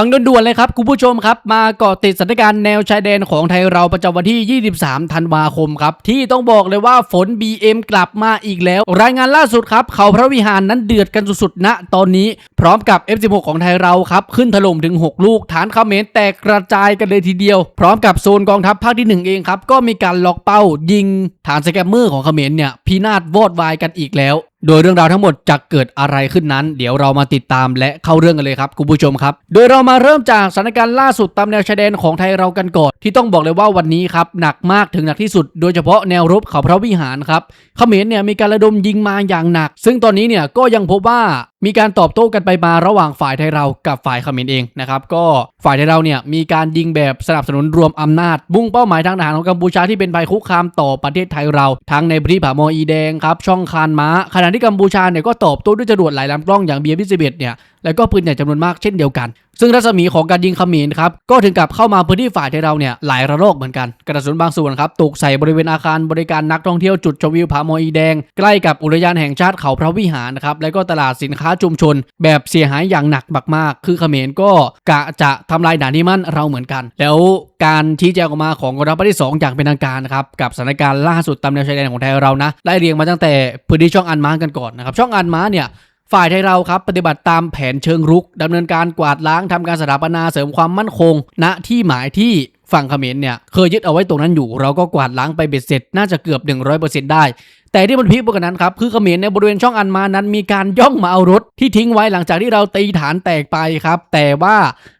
ฟังด่วนๆเลยครับคุณผู้ชมครับมาเกาะติดสถานการณ์แนวชายแดนของไทยเราประจำวันที่ 23 ธันวาคมครับที่ต้องบอกเลยว่าฝน BM กลับมาอีกแล้ว รายงานล่าสุดครับเขาพระวิหารนั้นเดือดกันสุดๆณตอนนี้พร้อมกับ F16 ของไทยเราครับขึ้นถล่มถึง 6 ลูก ฐานเขมรแตกกระจายกันเลยทีเดียว พร้อมกับโซนกองทัพภาคที่ 1 เองครับก็มีการล็อกเป้ายิงฐานสแกมเมอร์ของเขมรเนี่ยพินาศวอดวายกันอีกแล้ว โดยเรื่องราวทั้งหมดจะเกิดอะไรขึ้นนั้น เดี๋ยวเรามาติดตามและเข้าเรื่องกันเลยครับคุณผู้ชมครับ โดยเรามาเริ่มจากสถานการณ์ล่าสุดตามแนวชายแดนของไทยเรากันก่อนที่ต้องบอกเลยว่าวันนี้ครับหนักมากถึงหนักที่สุด โดยเฉพาะแนวรบเขาพระวิหารครับเขมรเนี่ยมีการระดมยิงมาอย่างหนัก ซึ่งตอนนี้เนี่ยก็ยังพบว่ามีการตอบโต้กันไปมาระหว่างฝ่ายไทยเรากับฝ่ายเขมรเองนะครับก็ฝ่ายไทยเราเนี่ยมีการยิงแบบสนับสนุนรวมอำนาจมุ่งเป้าหมายทางทหารของกัมพูชาที่เป็นภัยคุกคามต่อประเทศไทยเรา ทั้งในพื้นที่ผาโมออีแดงครับช่องคานม้า ขณะที่กัมพูชาเนี่ยก็ตอบโต้ด้วยจรวดหลายลำกล้องอย่างเบียร์พิเศษเนี่ยแล้วก็ปืนใหญ่จำนวนมากเช่นเดียวกัน ซึ่งรัศมีของการยิงขมรครับก็ถึงกับเข้ามาพื้นที่ฝ่ายไทยเราเนี่ยหลายระลอกเหมือนกันกระสุนบางส่วนครับตกใส่บริเวณอาคารบริการนักท่องเที่ยวจุดชมวิวผาหมอีแดง ใกล้กับอุทยานแห่งชาติเขาพระวิหารนะครับแล้วก็ตลาดสินค้าชุมชน แบบเสียหายอย่างหนักมากๆ คือขมรก็กะจะทำลายด่านที่มั่นเราเหมือนกัน แล้วการชี้แจงออกมาของกองทัพภาคที่2อย่างเป็นทางการนะครับกับสถานการณ์ล่าสุดตามแนวชายแดนของไทยเรานะไล่เรียงมาตั้งแต่พื้นที่ช่องอันม้ากันก่อนนะครับช่องอันม้าเนี่ย ฝ่ายไทยเราครับปฏิบัติตามแผนเชิงรุกดำเนินการกวาดล้างทำการสถาปนาเสริมความมั่นคง ณที่หมายที่ฝั่งเขมรเนี่ยเคยยึดเอาไว้ตรงนั้นอยู่ เราก็กวาดล้างไปเบ็ดเสร็จน่าจะเกือบ 100%ได้แต่ที่มันพีคกว่านั้นครับคือเขมรในบริเวณช่องอันมานั้น มีการย่องมาเอารถที่ทิ้งไว้หลังจากที่เราตีฐานแตกไปครับ แต่ว่า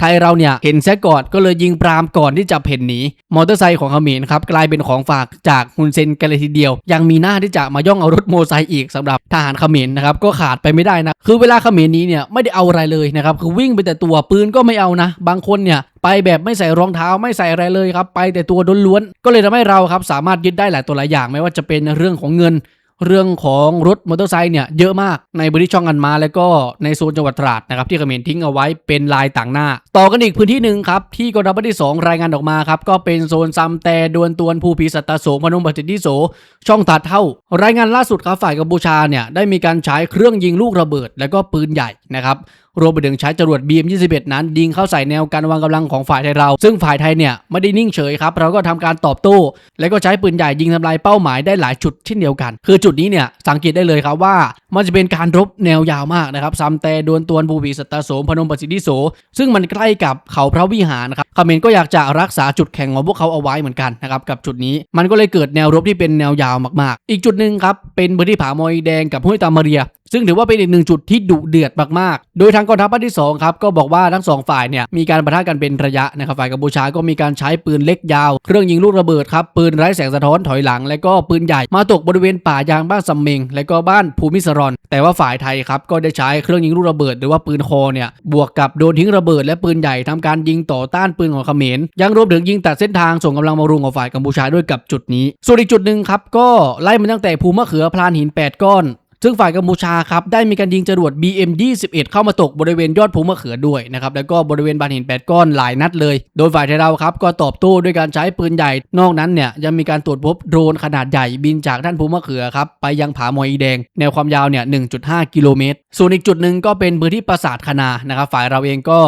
ไทยเราเนี่ยเห็นแซะก่อนก็เลยยิงปรามก่อนที่จะเพ่นหนีมอเตอร์ไซค์ของเขมรครับกลายเป็นของฝากจากฮุนเซนกันเลยทีเดียว ยังมีหน้าที่จะมาย่องเอารถโมไซค์อีกสำหรับทหารเขมรนะครับก็ขาดไปไม่ได้นะคือเวลาเขมรนี้เนี่ยไม่ได้เอาอะไรเลยนะครับคือวิ่งไปแต่ตัวปืนก็ไม่เอานะ บางคนเนี่ยไปแบบไม่ใส่รองเท้าไม่ใส่อะไรเลยครับไปแต่ตัวล้วนๆก็เลยทำให้เราครับสามารถยึดได้หลายตัวหลายอย่างไม่ว่าจะเป็นเรื่องของเงิน เรื่องของรถมอเตอร์ไซค์เนี่ยเยอะมากในพื้นที่ช่องกันมาแล้วก็ในโซนจังหวัดตราดนะครับที่เขมรทิ้งเอาไว้เป็นลายต่างหน้า ต่อกันอีกพื้นที่หนึ่งครับที่กองทัพที่ 2 รายงานออกมาครับก็เป็นโซนซัมแต่ดวนตวนภูพีสัตตโสพนมปฏิทิโส ช่องตัดเท่า รายงานล่าสุดครับฝ่ายกัมพูชาเนี่ยได้มีการใช้เครื่องยิงลูกระเบิด แล้วก็ปืนใหญ่นะครับรวมไปถึงใช้จรวด BM21 นั้นยิงเข้าใส่แนวการวางกำลังของฝ่ายไทยเรา ซึ่งฝ่ายไทยเนี่ยไม่ได้นิ่งเฉยครับเราก็ทำการตอบโต้แล้วก็ใช้ปืนใหญ่ยิงทำลายเป้าหมายได้หลายจุดเช่นเดียวกัน คือจุดนี้เนี่ยสังเกตได้เลยครับว่ามันจะเป็นการรบแนวยาวมากนะครับซัมแต่ดวนตวนภูปีสตตโสมพนมปสิทธิโส ซึ่งมันใกล้กับเขาพระวิหารนะครับเขมรก็อยากจะรักษาจุดแข็งของพวกเขาเอาไว้เหมือนกันนะครับกับจุดนี้มันก็เลยเกิดแนวรบที่เป็นแนวยาวมากๆ อีกจุดหนึ่งครับเป็นพื้นที่ผามอยแดงกับห้วยตามาเรีย ซึ่งถือว่าเป็นอีกหนึ่งจุดที่ดุเดือดมากๆ โดยทางกองทัพภาคที่2ครับก็บอกว่าทั้งสองฝ่ายเนี่ยมีการประทะกันเป็นระยะนะครับฝ่ายกัมพูชาก็มีการใช้ปืนเล็กยาว เครื่องยิงลูกระเบิดครับปืนไร้แสงสะท้อนถอยหลัง และก็ปืนใหญ่มาตกบริเวณป่ายางบ้านซัมเมงและก็บ้านภูมิสรอน แต่ว่าฝ่ายไทยครับก็ได้ใช้เครื่องยิงลูกระเบิด หรือว่าปืนคอเนี่ยบวกกับโดนทิ้งระเบิด และปืนใหญ่ทำการยิงต่อต้านปืนของเขมรยังรวมถึงยิงตัดเส้นทางส่งกำลังมารุงของฝ่ายกัมพูชาด้วยกับจุดนี้ ส่วนอีกจุดหนึ่งครับก็ไล่มาตั้งแต่ภูมะเขือพลานหิน 8 ก้อน ซึ่งฝ่ายกัมพูชาครับได้มีการยิงจรวด BM21 เข้ามาตกบริเวณยอดภูมะเขือด้วยนะครับแล้วก็บริเวณบานหิน 8 ก้อนหลายนัดเลย โดยฝ่ายไทยเราครับก็ตอบโต้ด้วยการใช้ปืนใหญ่ นอกนั้นเนี่ยยังมีการตรวจพบโดรนขนาดใหญ่บินจากด้านภูมะเขือครับไปยังผาหมอยอีแดง แนวความยาวเนี่ย1.5 กิโลเมตร ส่วนอีกจุดหนึ่งก็เป็นพื้นที่ปราสาทคณานะครับฝ่ายเราเองก็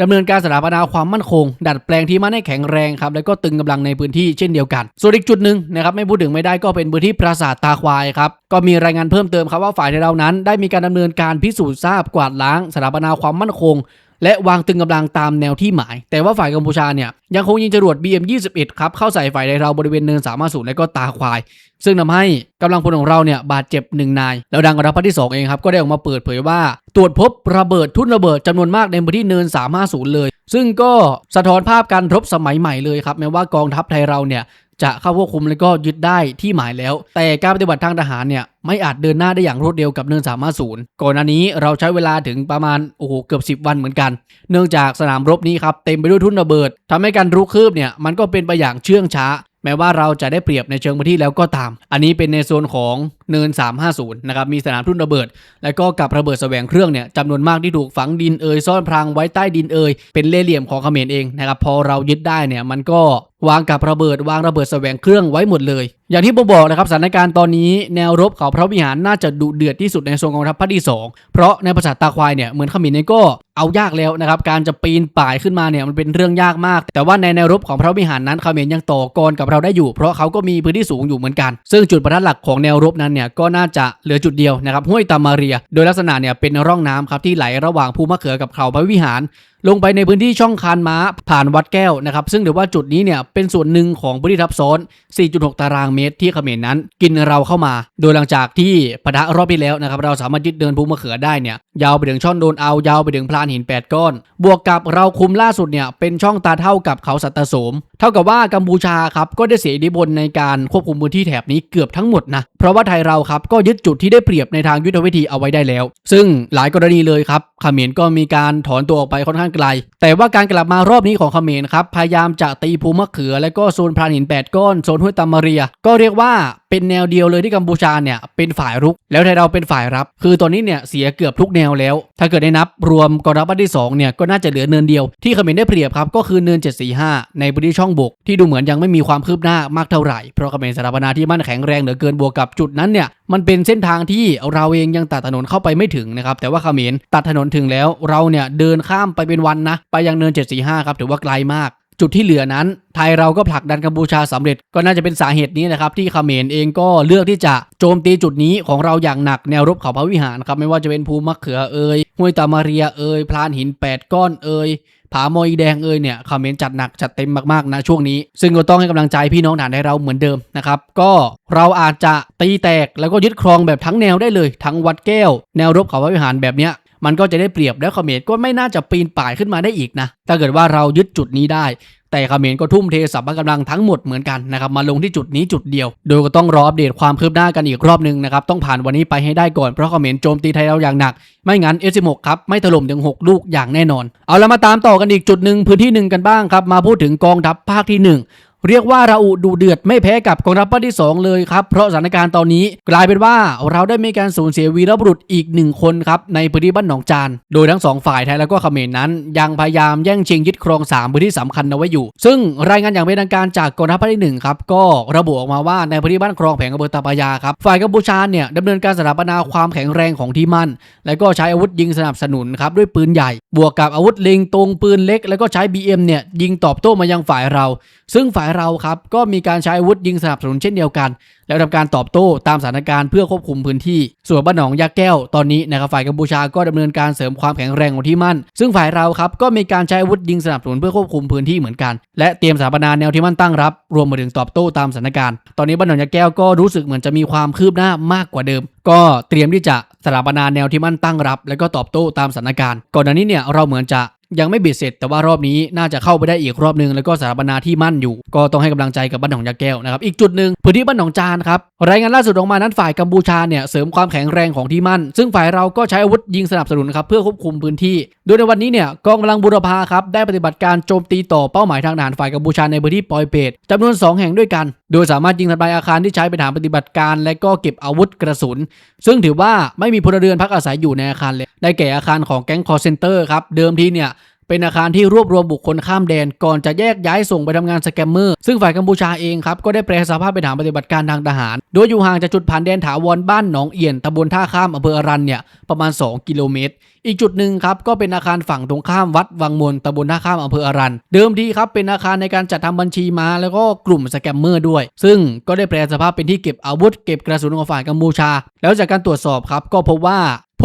ดำเนินการสถาปนาความมั่นคง ดัดแปลงที่มันให้แข็งแรงครับแล้วก็ตึงกำลังในพื้นที่เช่นเดียวกัน ส่วนอีกจุดหนึ่งนะครับไม่พูดถึงไม่ได้ก็เป็นพื้นที่ปราสาทตาควายครับก็มีรายงานเพิ่มเติมครับว่าฝ่ายเรานั้น ได้มีการดำเนินการพิสูจน์ทราบกวาดล้างสถาปนาความมั่นคง และวางตึงกำลังตามแนวที่หมาย แต่ว่าฝ่ายกัมพูชาเนี่ยยังคงยิงจรวด BM21 ครับเข้าใส่ฝ่ายเราบริเวณเนินสามารถสูและก็ตาควาย ซึ่งทำให้กำลังพลของเราเนี่ยบาดเจ็บหนึ่งนาย แล้วดังกระดับที่2เองครับก็ได้ออกมาเปิดเผยว่า ตรวจพบระเบิดทุ่นระเบิดจำนวนมากในพื้นที่เนิน350เลย ซึ่งก็สะท้อนภาพการรบสมัยใหม่เลยครับแม้ว่ากองทัพไทยเราเนี่ย จะเข้าควบคุมแล้วก็ยึดได้ที่หมายแล้ว แต่การปฏิบัติทางทหารเนี่ยไม่อาจเดินหน้าได้อย่างรวดเร็วกับเนิน350ก่อนหน้านี้เราใช้เวลาถึงประมาณโอ้โหเกือบ 10 วันเหมือนกัน เนื่องจากสนามรบนี้ครับเต็มไปด้วยทุ่นระเบิดทำให้การรุกคืบเนี่ยมันก็เป็นไปอย่างเชื่องช้า แม้ว่าเราจะได้เปรียบในเชิงพื้นที่แล้วก็ตาม อันนี้เป็นในโซนของเนิน 350 นะครับมีสนามทุ่นระเบิด แล้วก็กับระเบิดแสวงเครื่องเนี่ยจำนวนมากที่ถูกฝังดินเอ่ยซ่อนพรางไว้ใต้ดินเอ่ยเป็นเล่เหลี่ยมของเขมรเองนะครับพอเรายึดได้เนี่ยมันก็ วางกับระเบิดวางระเบิดแสวงเครื่องไว้หมดเลย อย่างที่ผมบอกนะครับสถานการณ์ตอนนี้แนวรบเขาพระวิหารน่าจะดุเดือดที่สุดในโซนกองทัพภาคที่สองเพราะในภาษาตาควายเนี่ยเหมือนขมิ้นเนี่ยก็เอายากแล้วนะครับการจะปีนป่ายขึ้นมาเนี่ยมันเป็นเรื่องยากมาก แต่ว่าในแนวรบของพระวิหารนั้นขมิ้นยังต่อกรกับเราได้อยู่ เพราะเขาก็มีพื้นที่สูงอยู่เหมือนกัน ซึ่งจุดประทัดหลักของแนวรบนั้นเนี่ยก็น่าจะเหลือจุดเดียวนะครับห้วยตามาเรีย โดยลักษณะเนี่ยเป็นร่องน้ำครับที่ไหลระหว่างภูมะเขือกับเขาพระวิหาร ลงไปในพื้นที่ช่องคานม้าผ่านวัดแก้วนะครับซึ่งถือว่าจุดนี้เนี่ยเป็นส่วนหนึ่งของพื้นที่ทับซ้อน 4.6 ตารางเมตรที่เขมรนั้น กินเราเข้ามา โดยหลังจากที่ปะทะรอบที่แล้วนะครับเราสามารถยึดเดินภูมะเขือได้เนี่ยยาวไปถึงช่องโดนเอายาวไปถึงพลานหิน 8 ก้อน บวกกับเราคุมล่าสุดเนี่ยเป็นช่องตาเท่ากับเขาสัตตสม เท่ากับว่ากัมพูชาครับก็ได้เสียอิทธิพลในการควบคุมพื้นที่แถบนี้เกือบทั้งหมดนะเพราะว่าไทยเราครับก็ยึดจุดที่ได้เปรียบในทางยุทธวิธีเอาไว้ได้แล้ว ซึ่งหลายกรณีเลยครับเขมรก็มีการถอนตัวออกไปค่อนข้างไกล แต่ว่าการกลับมารอบนี้ของเขมรครับพยายามจะตีภูมะเขือ และก็โซนพรานหิน8ก้อนโซนห้วยตามาเรีย ก็เรียกว่า เป็นแนวเดียวเลยที่กัมพูชาเนี่ยเป็นฝ่ายรุก แล้วไทยเราเป็นฝ่ายรับ คือตอนนี้เนี่ยเสียเกือบทุกแนวแล้ว ถ้าเกิดได้นับรวมกองทัพภาคที่2เนี่ยก็น่าจะเหลือเนินเดียวที่เขมรได้เปรียบครับก็คือเนิน 745 ในพื้นที่ช่องบก ที่ดูเหมือนยังไม่มีความคืบหน้ามากเท่าไหร่เพราะเขมรสถาปนาที่มั่นแข็งแรงเหลือเกินบวกกับจุดนั้นเนี่ยมันเป็นเส้นทางที่เราเองยังตัดถนนเข้าไปไม่ถึงนะครับแต่ว่าเขมรตัดถนนถึงแล้วเราเนี่ยเดินข้ามไปเป็นวันนะไปยังเนิน 745 ครับถือว่าไกลมาก จุดที่เหลือนั้น ไทยเราก็ผลักดันกัมพูชาสำเร็จก็น่าจะเป็นสาเหตุนี้นะครับ ที่เขมรเองก็เลือกที่จะโจมตีจุดนี้ของเราอย่างหนักแนวรบเขาพระวิหารครับไม่ว่าจะเป็นภูมะเขือเอยห้วยตามาเรียเอยพลานหิน 8 ก้อนเอยผามอยแดงเอยเนี่ยเขมรจัดหนักจัดเต็มมากๆนะช่วงนี้ ซึ่งก็ต้องให้กำลังใจพี่น้องฐานไทยเราเหมือนเดิมนะครับ ก็เราอาจจะตีแตกแล้วก็ยึดครองแบบทั้งแนวได้เลย ทั้งวัดแก้ว แนวรบเขาพระวิหารแบบเนี้ย มันก็จะได้เปรียบแล้วเขมรก็ไม่น่าจะปีนป่ายขึ้นมาได้อีกนะถ้าเกิดว่าเรายึดจุดนี้ได้ แต่เขมรก็ทุ่มเทสัพพะกำลังทั้งหมดเหมือนกันนะครับมาลงที่จุดนี้จุดเดียว โดยก็ต้องรออัปเดตความคืบหน้ากันอีกรอบหนึ่งนะครับต้องผ่านวันนี้ไปให้ได้ก่อนเพราะเขมรโจมตีไทยเราอย่างหนัก ไม่งั้น S16 ครับไม่ถล่มถึง 6 ลูกอย่างแน่นอน เอาแล้วมาตามต่อกันอีกจุดหนึ่งพื้นที่หนึ่งกันบ้างครับมาพูดถึงกองทัพภาคที่หนึ่ง เรียกว่าเราอุดูเดือดไม่แพ้กับกองทัพภาคที่ 2 เลยครับ เพราะสถานการณ์ตอนนี้กลายเป็นว่าเราได้มีการสูญเสียวีรบุรุษอีกหนึ่งคนครับในพื้นที่บ้านหนองจาน โดยทั้งสองฝ่ายไทยแล้วก็เขมรนั้น ยังพยายามแย่งชิงยึดครอง3พื้นที่สำคัญเอาไว้อยู่ ซึ่งรายงานอย่างเป็นทางการจากกองทัพภาคที่หนึ่งครับก็ระบุออกมาว่าในพื้นที่บ้านครองแผงอำเภอตาปายาครับฝ่ายกัมพูชาเนี่ยดำเนินการสถาปนาความแข็งแรงของที่มั่น และก็ใช้อาวุธยิงสนับสนุนครับด้วยปืนใหญ่ บวกกับอาวุธเล็งตรงปืนเล็ก แล้วก็ใช้ BM เนี่ยยิงตอบโต้มายังฝ่ายเรา ซึ่งฝ่ายเราครับ ก็มีการใช้อาวุธยิงสนับสนุนเช่นเดียวกัน แล้วทำการตอบโต้ตามสถานการณ์เพื่อควบคุมพื้นที่ ส่วนบ้านหนองยาแก้วตอนนี้นะครับฝ่ายกัมพูชาก็ดำเนินการเสริมความแข็งแรงของที่มั่น ซึ่งฝ่ายเราครับก็มีการใช้อาวุธยิงสนับสนุนเพื่อควบคุมพื้นที่เหมือนกัน และเตรียมสถาปนาแนวที่มั่นตั้งรับ รวมไปถึงตอบโต้ตามสถานการณ์ ตอนนี้บ้านหนองยาแก้วก็รู้สึกเหมือนจะมีความคืบหน้ามากกว่าเดิม ก็เตรียมที่จะสถาปนาแนวที่มั่นตั้งรับ แล้วก็ตอบโต้ตามสถานการณ์ ก่อนหน้านี้เนี่ยเราเหมือนจะ ยังไม่เบียดเสร็จแต่ว่ารอบนี้น่าจะเข้าไปได้อีกรอบนึง แล้วก็สถาปนาที่มั่นอยู่ ก็ต้องให้กำลังใจกับบ้านหนองยาแก้วนะครับอีกจุดหนึ่งพื้นที่บ้านหนองจานครับรายงานล่าสุดออกมานั้นฝ่ายกัมพูชาเนี่ยเสริมความแข็งแรงของที่มั่น ซึ่งฝ่ายเราก็ใช้อาวุธยิงสนับสนุนครับเพื่อควบคุมพื้นที่ โดยในวันนี้เนี่ยกองกำลังบูรพาครับได้ปฏิบัติการโจมตีต่อเป้าหมายทางทหารฝ่ายกัมพูชาในพื้นที่ปอยเปตจำนวน 2 แห่งด้วยกัน โดยสามารถยิงทลายอาคารที่ใช้เป็นฐานปฏิบัติการ และก็เก็บอาวุธกระสุน ซึ่งถือว่าไม่มีพลเรือนพักอาศัยอยู่ในอาคารเลยได้แก่อาคารของแก๊งคอร์เซนเตอร์ครับเดิมทีเนี่ย เป็นอาคารที่รวบรวมบุคคลข้ามแดน ก่อนจะแยกย้ายส่งไปทำงานสแกมเมอร์ ซึ่งฝ่ายกัมพูชาเองครับ ก็ได้แปลสภาพเป็นฐานปฏิบัติการทางทหาร โดยอยู่ห่างจากจุดผ่านแดนถาวรบ้านหนองเอียนตำบลท่าข้ามอำเภออรันเนี่ยประมาณ 2 กิโลเมตร อีกจุดหนึ่งครับก็เป็นอาคารฝั่งตรงข้ามวัดวังมนตำบลท่าข้ามอำเภออรัน เดิมทีครับเป็นอาคารในการจัดทำบัญชีมาแล้วก็กลุ่มสแกมเมอร์ด้วย ซึ่งก็ได้แปลสภาพเป็นที่เก็บอาวุธเก็บกระสุนของฝ่ายกัมพูชา แล้วจากการตรวจสอบครับก็พบว่า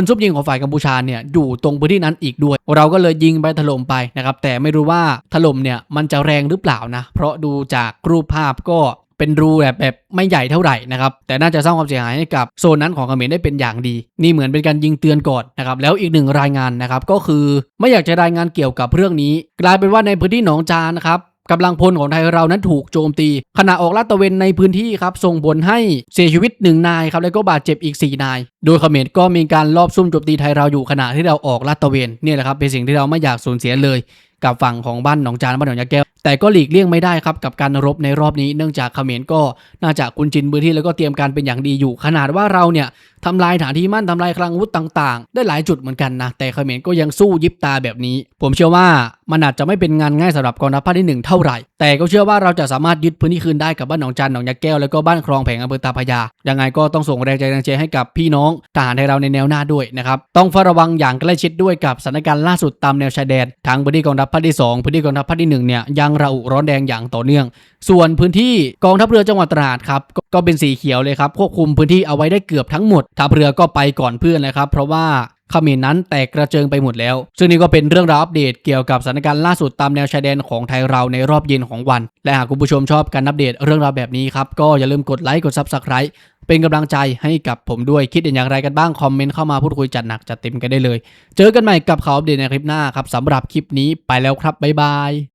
ลซุปยิงของฝ่ายกัมพูชาเนี่ยอยู่ตรงพื้นที่นั้นอีกด้วย เราก็เลยยิงไปถล่มไปนะครับแต่ไม่รู้ว่าถล่มเนี่ยมันจะแรงหรือเปล่านะ เพราะดูจากรูปภาพก็เป็นรูแบบแบบไม่ใหญ่เท่าไหร่นะครับ แต่น่าจะสร้างความเสียหายให้กับโซนนั้นของเขมรได้เป็นอย่างดี นี่เหมือนเป็นการยิงเตือนก่อนนะครับ แล้วอีกหนึ่งรายงานนะครับก็คือไม่อยากจะรายงานเกี่ยวกับเรื่องนี้ กลายเป็นว่าในพื้นที่หนองจานนะครับ กำลังพลของไทยเรานั้นถูกโจมตี ขณะออกลาดตระเวนในพื้นที่ครับส่งผลให้เสียชีวิตหนึ่งนายครับแล้วก็บาดเจ็บอีก 4 นาย โดยเขมรก็มีการลอบซุ่มโจมตีไทยเราอยู่ขณะที่เราออกลาดตระเวนเนี่ยแหละครับเป็นสิ่งที่เราไม่อยากสูญเสียเลย กับฝั่งของบ้านหนองจานบ้านหนองยาแก้ว แต่ก็หลีกเลี่ยงไม่ได้ครับกับการรบในรอบนี้ เนื่องจากเขมรก็น่าจะคุ้นชินพื้นที่แล้วก็เตรียมการเป็นอย่างดีอยู่ ขนาดว่าเราเนี่ยทำลายฐานที่มั่นทำลายคลังอาวุธต่างๆ ได้หลายจุดเหมือนกันนะ แต่เขมรก็ยังสู้ยิบตาแบบนี้ ผมเชื่อว่ามันอาจจะไม่เป็นงานง่ายสำหรับกองทัพภาคที่หนึ่งเท่าไหร่ แต่ก็เชื่อว่าเราจะสามารถยึดพื้นที่คืนได้กับบ้านหนองจันหนองยาแก้วแล้วก็บ้านคลองแผงอำเภอตาพยา ยังไงก็ต้องส่งแรงใจแรงเชียร์ให้กับพี่น้องทหารไทยเราในแนวหน้าด้วยนะครับ ต้องเฝ้าระวังอย่างใกล้ชิดด้วยกับสถานการณ์ล่าสุดตามแนวชายแดนทางพื้นที่กองทัพภาคที่สองพื้นที่กองทัพภาคที่หนึ่งเนี่ยยังระอุร้อนแดงอย่างต่อเนื่อง ส่วนพื้นที่กองทัพเรือจังหวัดตราดครับก็เป็นสีเขียวเลยครับควบคุมพื้นที่เอาไว้ได้เกือบทั้งหมดทัพเรือก็ไปก่อนเพื่อนเลยครับ เพราะว่าขมรนั้นแตกกระเจิงไปหมดแล้ว ซึ่งนี่ก็เป็นเรื่องราวอัปเดตเกี่ยวกับสถานการณ์ล่าสุดตามแนวชายแดนของไทยเราในรอบเย็นของวัน และหากคุณผู้ชมชอบการอัปเดตเรื่องราวแบบนี้ครับ ก็อย่าลืมกดไลค์กด Subscribe เป็นกำลังใจให้กับผมด้วยคิดเห็นอย่างไรกันบ้าง คอมเมนต์เข้ามาพูดคุยจัดหนักจัดเต็มกันได้เลย เจอกันใหม่กับข่าวอัปเดตในคลิปหน้าครับสำหรับคลิปนี้ไปแล้วครับบ๊ายบาย